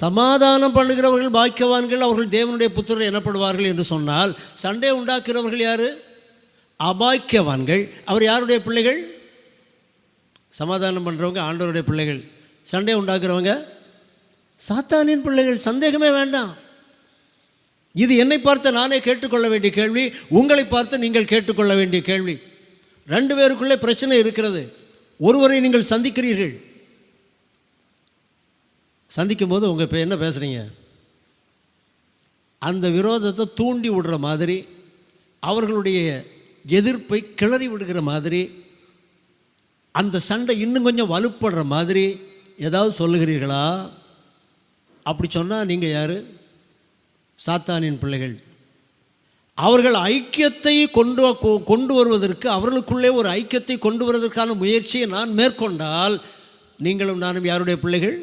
சமாதானம் பண்ணுகிறவர்கள் பாக்கியவான்கள் அவர்கள் தேவனுடைய புத்திரர் எனப்படுவார்கள் என்று சொன்னால் சண்டை உண்டாக்குறவர்கள் யார்? அபாக்கியவான்கள். அவர் யாருடைய பிள்ளைகள்? சமாதானம் பண்ணுறவங்க ஆண்டவருடைய பிள்ளைகள். சண்டை உண்டாக்குறவங்க சாத்தானின் பிள்ளைகள். சந்தேகமே வேண்டாம். இது என்னை பார்த்து நானே கேட்டுக்கொள்ள வேண்டிய கேள்வி உங்களை பார்த்து நீங்கள் கேட்டுக்கொள்ள வேண்டிய கேள்வி. ரெண்டு பேருக்குள்ளே பிரச்சனை இருக்கிறது. ஒருவரை நீங்கள் சந்திக்கிறீர்கள். சந்திக்கும் போது உங்கள் இப்போ என்ன பேசுகிறீங்க அந்த விரோதத்தை தூண்டி விடுற மாதிரி அவர்களுடைய எதிர்ப்பை கிளறி விடுகிற மாதிரி அந்த சண்டை இன்னும் கொஞ்சம் வலுப்படுற மாதிரி ஏதாவது சொல்லுகிறீர்களா? அப்படி சொன்னால் நீங்கள் யார்? சாத்தானின் பிள்ளைகள். அவர்கள் ஐக்கியத்தை கொண்டு கொண்டு வருவதற்கு அவர்களுக்குள்ளே ஒரு ஐக்கியத்தை கொண்டு வருவதற்கான முயற்சியை நான் மேற்கொண்டால் நீங்களும் நானும் யாருடைய பிள்ளைகள்?